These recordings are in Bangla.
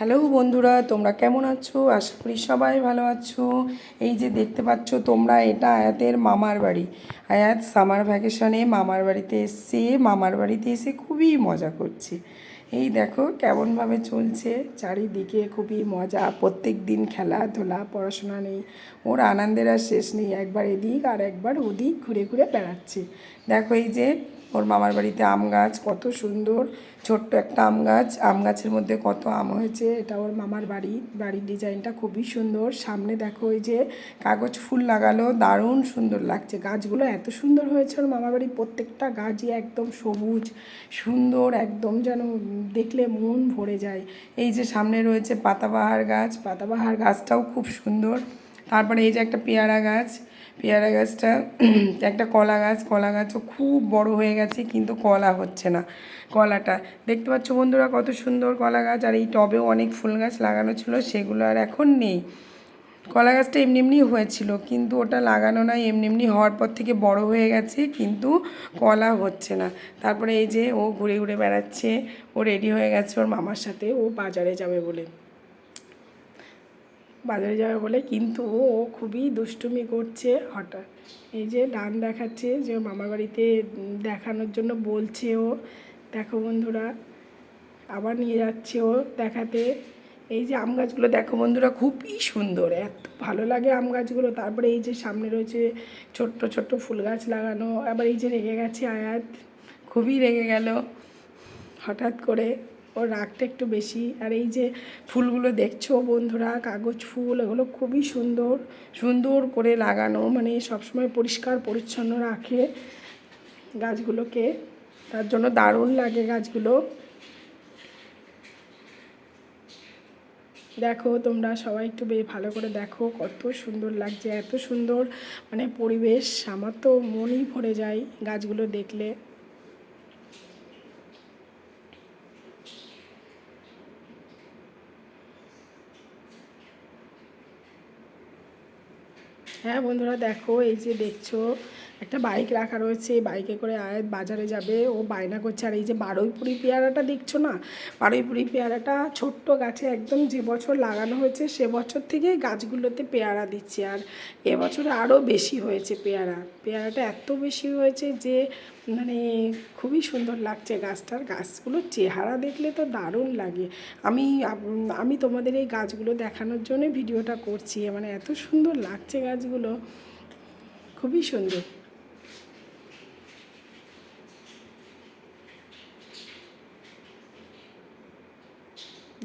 হ্যালো বন্ধুরা, তোমরা কেমন আছো? আশা করি সবাই ভালো আছো। এই যে দেখতে পাচ্ছ তোমরা, এটা আয়াতের মামার বাড়ি। আয়াত সামার ভ্যাকেশনে মামার বাড়িতে এসছে। মামার বাড়িতে এসে খুবই মজা করছে। এই দেখো কেমনভাবে চলছে। চারিদিকে খুবই মজা। প্রত্যেক দিন খেলাধুলা, পড়াশোনা নেই। ওর আনন্দের আর শেষ নেই। একবার এদিক আর একবার ওদিক ঘুরে ঘুরে বেড়াচ্ছে। দেখো এই যে ওর মামার বাড়িতে আম গাছ, কত সুন্দর, ছোট্ট একটা আম গাছ। আম গাছের মধ্যে কত আম হয়েছে, এটা ওর মামার বাড়ি। বাড়ির ডিজাইনটা খুবই সুন্দর। সামনে দেখো ওই যে কাগজ ফুল লাগালো, দারুণ সুন্দর লাগছে। গাছগুলো এত সুন্দর হয়েছে ওর মামার বাড়ির, প্রত্যেকটা গাছই একদম সবুজ, সুন্দর, একদম যেন দেখলে মন ভরে যায়। এই যে সামনে রয়েছে পাতাবাহার গাছ, পাতাবাহার গাছটাও খুব সুন্দর। তারপরে এই যে একটা পেয়ারা গাছ পেয়ারা গাছটা একটা কলা গাছ, কলা গাছও খুব বড় হয়ে গেছে কিন্তু কলা হচ্ছে না, কলাটা। দেখতে পাচ্ছ বন্ধুরা কত সুন্দর কলা গাছ, আর এই টবেও অনেক ফুল গাছ লাগানো ছিল, সেগুলো আর এখন নেই। কলা গাছটা এমনি এমনি হয়েছিল, কিন্তু ওটা লাগানো নাই, এমনি এমনি হওয়ার পর থেকে বড় হয়ে গেছে, কিন্তু কলা হচ্ছে না। তারপরে এই যে ও ঘুরে ঘুরে বেড়াচ্ছে, ও রেডি হয়ে গেছে, ওর মামার সাথে ও বাজারে যাবে বলে। বাজারে যাবে বলে কিন্তু ও খুবই দুষ্টুমি করছে হঠাৎ। এই যে ডান দেখাচ্ছে যে মামার বাড়িতে দেখানোর জন্য বলছে ও, দেখো বন্ধুরা, আবার নিয়ে যাচ্ছে ও দেখাতে। এই যে আম গাছগুলো দেখো বন্ধুরা, খুবই সুন্দর, এত ভালো লাগে আম গাছগুলো। তারপরে এই যে সামনে রয়েছে ছোট্ট ছোট্ট ফুল গাছ লাগানো, আবার এই যে রেগে গেছে আয়াত, খুবই রেগে গেল হঠাৎ করে। ওর রাগটা একটু বেশি। আর এই যে ফুলগুলো দেখছ বন্ধুরা, কাগজ ফুল, এগুলো খুবই সুন্দর সুন্দর করে লাগানো মানে সবসময় পরিষ্কার, পরিচ্ছন্ন রাখে গাছগুলোকে। তার জন্য দারুণ লাগে গাছগুলো। দেখো তোমরা সবাই একটু বে ভালো করে দেখো কত সুন্দর লাগছে, এত সুন্দর মানে পরিবেশ। আমার তো মনই ভরে যায় গাছগুলো দেখলে। হ্যাঁ বন্ধুরা দেখো এই যে দেখছ একটা বাইক রাখা রয়েছে বাইকে করে আয়াত বাজারে যাবে, ও বায়না করছে। আর এই যে বারুইপুরি পেয়ারাটা দেখছ না? বারুইপুরি পেয়ারাটা ছোট্ট গাছে একদম যে বছর লাগানো হয়েছে, সে বছর থেকেই গাছগুলোতে পেয়ারা দিচ্ছে। আর এবছর আরও বেশি হয়েছে পেয়ারা। পেয়ারাটা এত বেশি হয়েছে যে মানে খুবই সুন্দর লাগছে গাছটার। গাছগুলোর চেহারা দেখলে তো দারুণ লাগে। আমি আমি তোমাদের এই গাছগুলো দেখানোর জন্য ভিডিওটা করছি। মানে এত সুন্দর লাগছে গাছগুলো। খুবই সুন্দর।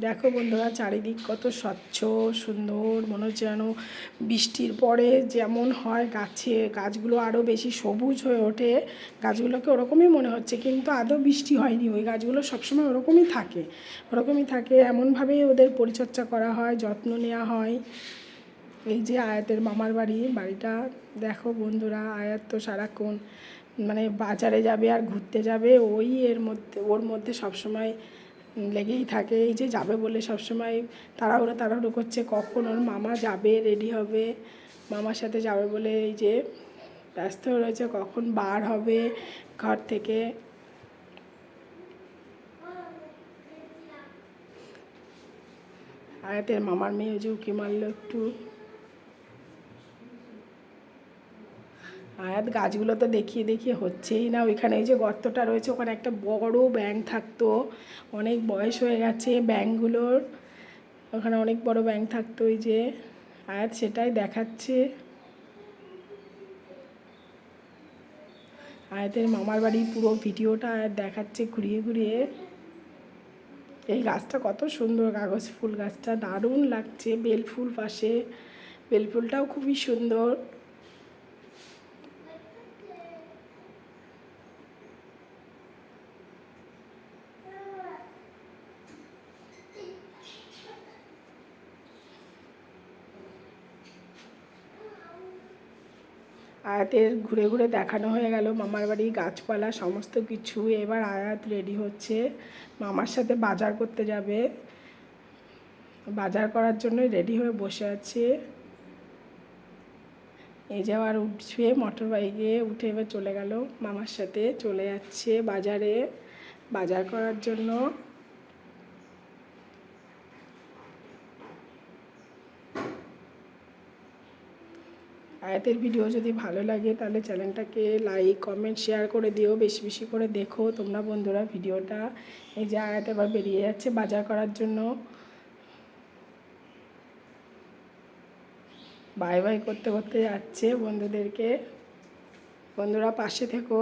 দেখো বন্ধুরা, চারিদিক কত স্বচ্ছ, সুন্দর, মনে হচ্ছে যেন বৃষ্টির পরে যেমন হয় গাছে, গাছগুলো আরও বেশি সবুজ হয়ে ওঠে। গাছগুলোকে ওরকমই মনে হচ্ছে, কিন্তু আদৌ বৃষ্টি হয়নি। ওই গাছগুলো সবসময় ওরকমই থাকে ওরকমই থাকে। এমনভাবেই ওদের পরিচর্যা করা হয়, যত্ন নেওয়া হয়। এই যে আয়াতের মামার বাড়ি, বাড়িটা দেখো বন্ধুরা, আয়াত তো সারাক্ষণ মানে বাজারে যাবে আর ঘুরতে যাবে। ওই এর মধ্যে, ওর মধ্যে সবসময় লেগেই থাকে। এই যে যাবে বলে সবসময় তাড়াহুড়ো তাড়াহুড়ো করছে, কখন ওর মামা যাবে রেডি হবে? মামার সাথে যাবে বলে এই যে ব্যস্ত রয়েছে, কখন বার হবে ঘর থেকে? আয়াতের মামার মেয়ে যে উকি মারলো একটু। আয়াত গাছগুলো তো দেখিয়ে দেখিয়ে হচ্ছেই না। ওইখানে এই যে গর্তটা রয়েছে, ওখানে একটা বড় ব্যাং থাকতো। অনেক বয়স হয়ে গেছে ব্যাংগুলোর ওখানে অনেক বড় ব্যাং থাকতো ওই যে। আয়াত সেটাই দেখাচ্ছে। আয়াতের মামার বাড়ির পুরো ভিডিওটা আয়াত দেখাচ্ছে ঘুরিয়ে ঘুরিয়ে। এই গাছটা কত সুন্দর কাগজ ফুল গাছটা, দারুণ লাগছে। বেল ফুল পাশে। বেল ফুলটাও খুবই সুন্দর। আয়াতের ঘুরে ঘুরে দেখানো হয়ে গেল। মামার বাড়ি, গাছপালা, সমস্ত কিছু। এবার আয়াত রেডি হচ্ছে। মামার সাথে বাজার করতে যাবে। বাজার করার জন্য রেডি হয়ে বসে আছে। এই যে আবার উঠছে মোটর বাইকে উঠে এবার চলে গেল। মামার সাথে চলে যাচ্ছে বাজারে। বাজার করার জন্য আয়াতের ভিডিও যদি ভালো লাগে, তাহলে চ্যানেলটাকে লাইক কমেন্ট শেয়ার করে দিও। বেশি বেশি করে দেখো তোমরা বন্ধুরা ভিডিওটা। এই যে আয়াত এবার বেরিয়ে যাচ্ছে বাজার করার জন্য। বাই বাই করতে করতে যাচ্ছে বন্ধুদেরকে। বন্ধুরা পাশে থেকো।